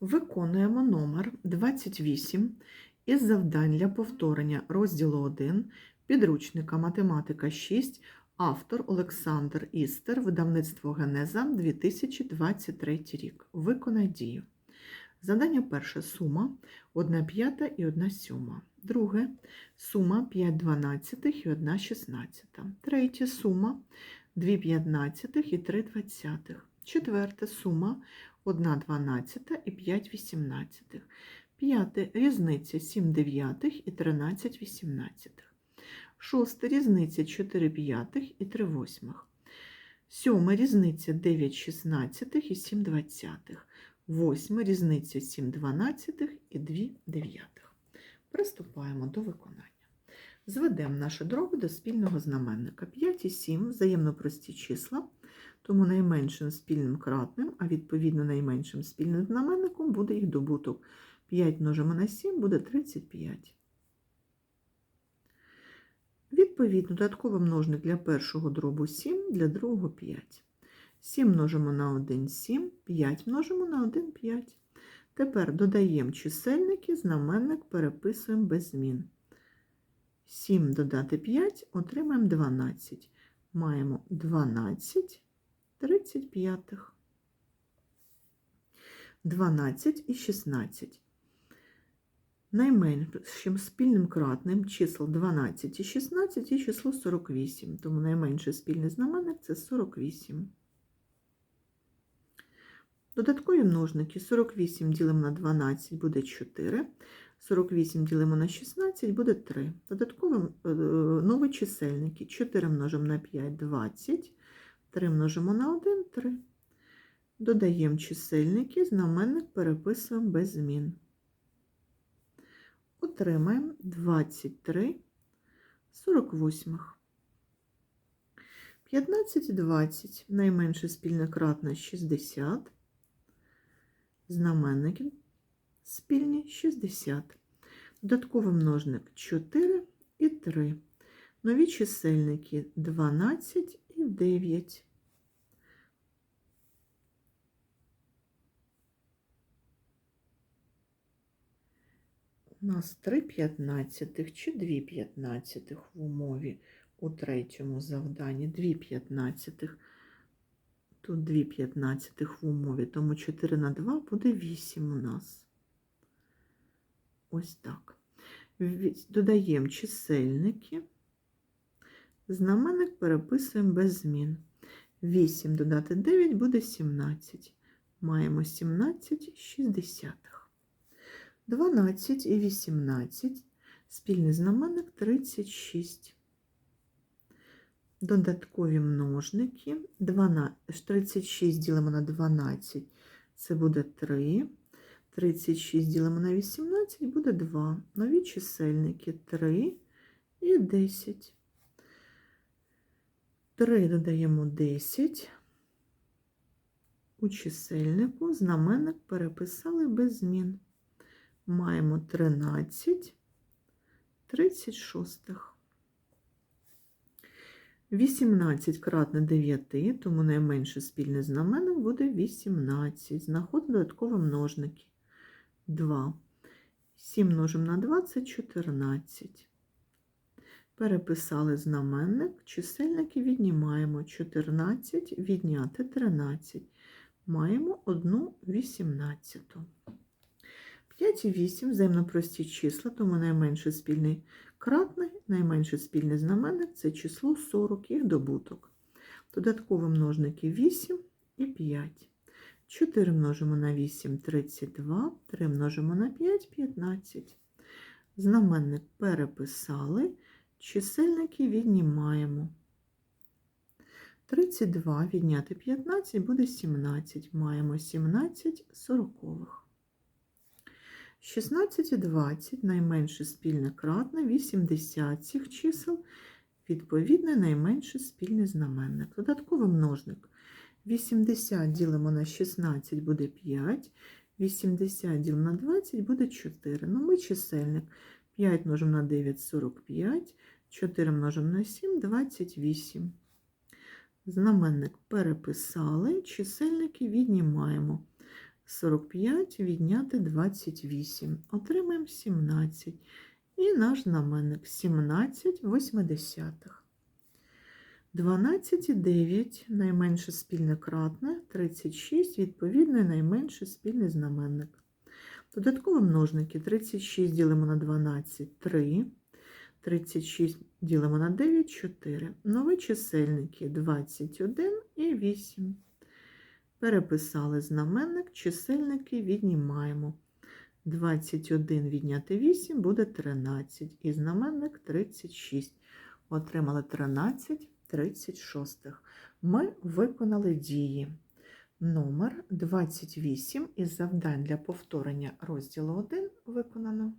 Виконуємо номер 28 із завдань для повторення розділу 1 підручника Математика 6, автор Олександр Істер, видавництво Генеза 2023 рік. Виконай дію. Завдання перше сума 1 п'ята і 1 сьома. Друге сума 5 дванадцятих і 1 шістнадцята. Третє сума 2 п'ятнадцятих і 3 двадцятих. Четверте сума 1 дванадцята і 5 вісімнадцятих. П'яте різниця 7 дев'ятих і 13 вісімнадцятих. Шосте різниця 4 п'ятих і 3 восьмих. Сьоме різниця 9 шістнадцятих і 7 двадцятих. Восьме різниця 7 дванадцятих і 2 дев'ятих. Приступаємо до виконання. Зведемо наші дроби до спільного знаменника. 5 і 7 взаємно прості числа, тому найменшим спільним кратним, а відповідно найменшим спільним знаменником буде їх добуток. 5 множимо на 7 буде 35. Відповідно, додатковий множник для першого дробу 7, для другого 5. 7 множимо на 1 7, 5 множимо на 1 5. Тепер додаємо чисельники, знаменник переписуємо без змін. 7 додати 5, отримаємо 12. Маємо 12 35. 12 і 16. Найменшим спільним кратним чисел 12 і 16 і число 48, тому найменший спільний знаменник це 48. Додаткові множники 48 ділимо на 12 буде 4, 48 ділимо на 16 буде 3. Додаткові е, нові чисельники 4 множимо на 5 20, 3 множимо на 1 3. Додаємо чисельники, знаменник переписуємо без змін. Отримаємо 23 48. 15 і 20. Найменше спільне кратне 60. Знаменники спільні 60. Додатковий множник 4 і 3. Нові чисельники 12 9. У нас 3 п'ятнадцятих чи 2 п'ятнадцятих в умові у третьому завданні. 2 п'ятнадцятих. Тут 2 п'ятнадцятих в умові, тому 4 на 2 буде 8 у нас. Ось так. Додаємо чисельники. Знаменник переписуємо без змін. 8 додати 9 буде 17. Маємо 17 шістдесятих. 12 і 18. Спільний знаменник 36. Додаткові множники. 12, 36 ділимо на 12, це буде 3. 36 ділимо на 18 буде 2. Нові чисельники 3 і 10. 3 додаємо 10. У чисельнику знаменник переписали без змін. Маємо 13 36. 18 кратне 9, тому найменше спільний знаменник буде 18. Знаходимо додаткові множники. 2. 7 множимо на 2 це 14. Переписали знаменник, чисельники віднімаємо 14, відняти 13. Маємо 1 18. 5 і 8 взаємно прості числа, тому найменший спільний кратний, найменший спільний знаменник це число 40, їх добуток. Додаткові множники 8 і 5. 4 множимо на 8 32, 3 множимо на 5 15. Знаменник переписали, чисельники віднімаємо. 32 відняти 15 буде 17. Маємо 17 сорокових. 16 і 20 найменше спільне кратне 80 цих чисел, відповідно, найменший спільний знаменник. Додатковий множник 80 ділимо на 16 буде 5, 80 ділимо на 20 буде 4. Ну, ми чисельник 5 множимо на 9 45, 4 множимо на 7 28. Знаменник переписали, чисельники віднімаємо. 45 відняти 28. Отримаємо 17. І наш знаменник 17 восьмидесятих. 12 і 9 найменше спільне кратне, 36 відповідно і найменше спільний знаменник. Додаткові множники 36 ділимо на 12 3, 36 ділимо на 9 4. Нові чисельники 21 і 8. Переписали знаменник, чисельники віднімаємо. 21 відняти 8 буде 13. І знаменник 36. Отримали 13 36. Ми виконали дії. Номер 28 із завдань для повторення розділу 1 виконано.